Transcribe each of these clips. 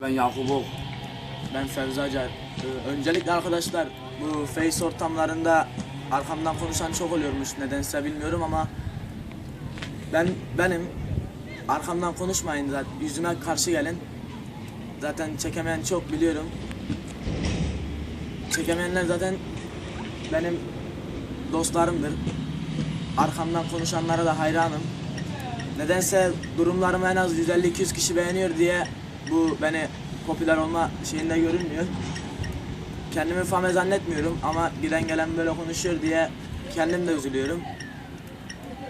Ben Yakup'um. Ben Fevzi Acar. Ee, öncelikle arkadaşlar bu face ortamlarında arkamdan konuşan çok oluyormuş nedense bilmiyorum ama ben benim arkamdan konuşmayın zaten yüzüme karşı gelin. Zaten çekemeyen çok biliyorum. Çekemeyenler zaten benim dostlarımdır. Arkamdan konuşanlara da hayranım. Nedense durumlarımı en az 150-200 kişi beğeniyor diye bu beni popüler olma şeyinde görünmüyor. Kendimi fame zannetmiyorum ama giden gelen böyle konuşuyor diye kendim de üzülüyorum.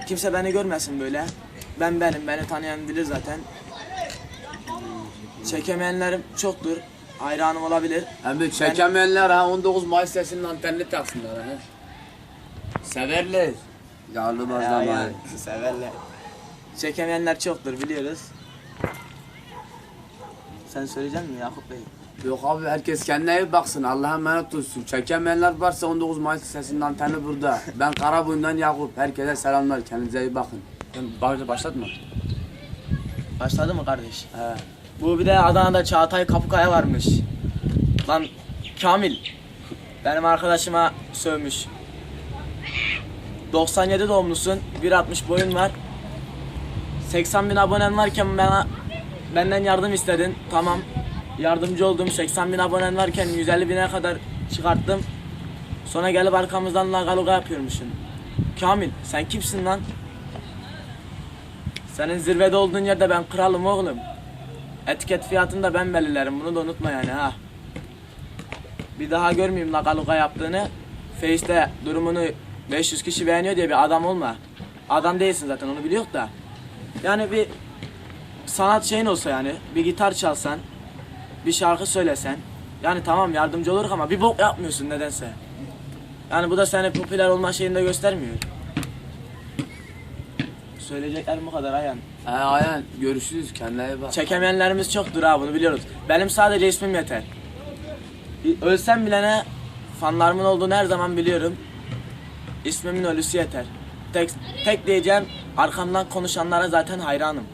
Kimse beni görmesin böyle. Ben benim, beni tanıyan bilir zaten. Çekemeyenlerim çoktur. Hayranım olabilir. Hem de çekemeyenler ha 19 Mayıs sesinin antenini taksınlar ha. Severler. Yağlı bazlamayı. severler. Çekemeyenler çoktur biliyoruz. Sen söyleyecek misin Yakup Bey? Yok abi herkes kendine iyi baksın. Allah'a emanet olsun. Çekemeyenler varsa 19 Mayıs sesinin anteni burada. Ben Karaboyun'dan Yakup. Herkese selamlar. Kendinize iyi bakın. Ben başlatma. Başladı mı kardeş? He. Bu bir de Adana'da Çağatay Kapukaya varmış. Lan Kamil. Benim arkadaşıma sövmüş. 97 doğumlusun. 1.60 boyun var. 80 bin abonen varken bana benden yardım istedin. Tamam. Yardımcı oldum. 80 bin abonen varken 150 bine kadar çıkarttım. Sonra gelip arkamızdan lagaluga yapıyormuşsun. Kamil sen kimsin lan? Senin zirvede olduğun yerde ben kralım oğlum. Etiket fiyatını da ben belirlerim. Bunu da unutma yani ha. Bir daha görmeyeyim lagaluga yaptığını. Face'te durumunu 500 kişi beğeniyor diye bir adam olma. Adam değilsin zaten onu biliyor da. Yani bir sanat şeyin olsa yani bir gitar çalsan, bir şarkı söylesen. Yani tamam yardımcı olur ama bir bok yapmıyorsun nedense. Yani bu da seni popüler olma şeyinde göstermiyor. Söyleyeceklerim bu kadar Ayhan. He Ayhan görüşürüz. Kendine iyi bak. Çekemeyenlerimiz çoktur ha bunu biliyoruz. Benim sadece ismim yeter. Ölsem bile ne fanlarımın olduğunu her zaman biliyorum. İsmimin ölüsü yeter. Tek, tek diyeceğim arkamdan konuşanlara zaten hayranım.